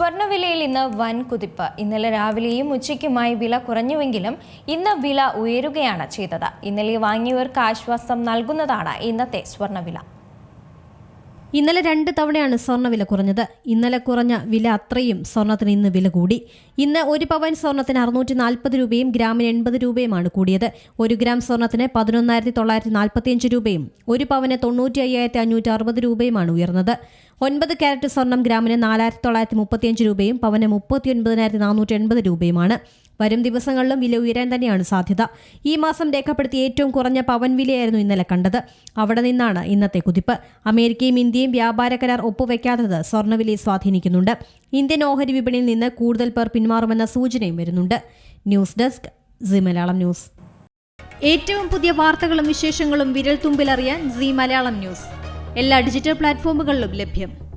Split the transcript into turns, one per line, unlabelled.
സ്വർണവിലയിൽ ഇന്ന് വൻ കുതിപ്പ്. ഇന്നലെ രാവിലെയും ഉച്ചയ്ക്കുമായി വില കുറഞ്ഞുവെങ്കിലും ഇന്ന് വില ഉയരുകയാണ് ചെയ്തത്. ഇന്നലെ വാങ്ങിയവർക്ക് ആശ്വാസം നൽകുന്നതാണ് ഇന്നത്തെ സ്വർണവില
ഇന്നലെ രണ്ട് തവണയാണ് സ്വർണവില കുറഞ്ഞത്. ഇന്നലെ കുറഞ്ഞ വില അത്രയും സ്വർണത്തിന് ഇന്ന് വില കൂടി. ഇന്ന് ഒരു പവൻ സ്വർണത്തിന് അറുന്നൂറ്റി നാൽപ്പത് രൂപയും ഗ്രാമിന് എൺപത് രൂപയുമാണ് കൂടിയത്. ഒരു ഗ്രാം സ്വർണത്തിന് പതിനൊന്നായിരത്തി തൊള്ളായിരത്തി നാൽപ്പത്തിയഞ്ച് രൂപയും ഒരു പവന് തൊണ്ണൂറ്റി അയ്യായിരത്തി അഞ്ഞൂറ്റി അറുപത് രൂപയുമാണ് ഉയർന്നത്. ഒൻപത് ക്യാരറ്റ് സ്വർണം ഗ്രാമിന് നാലായിരത്തി തൊള്ളായിരത്തി മുപ്പത്തിയഞ്ച് രൂപയും പവന് മുപ്പത്തി ഒൻപതിനായിരത്തി നാനൂറ്റി എൺപത് രൂപയുമാണ്. വരും ദിവസങ്ങളിലും വില ഉയരാൻ തന്നെയാണ് സാധ്യത. ഈ മാസം രേഖപ്പെടുത്തിയ ഏറ്റവും കുറഞ്ഞ പവൻ വിലയായിരുന്നു ഇന്നലെ കണ്ടത്. അവിടെ നിന്നാണ് ഇന്നത്തെ കുതിപ്പ്. അമേരിക്കയും ഇന്ത്യയും വ്യാപാര കരാർ ഒപ്പുവെക്കാത്തത് സ്വർണവിലയെ സ്വാധീനിക്കുന്നുണ്ട്. ഇന്ത്യൻ ഓഹരി വിപണിയിൽ നിന്ന് കൂടുതൽ പേർ പിന്മാറുമെന്ന സൂചനയും വരുന്നുണ്ട്. News desk C Malayalam news. ഏറ്റവും പുതിയ വാർത്തകളും വിശേഷങ്ങളും വിരൽ തുമ്പിലറിയാൻ സി മലയാളം ന്യൂസ്. എല്ലാ ഡിജിറ്റൽ പ്ലാറ്റ്ഫോമുകളിലും ലഭ്യം.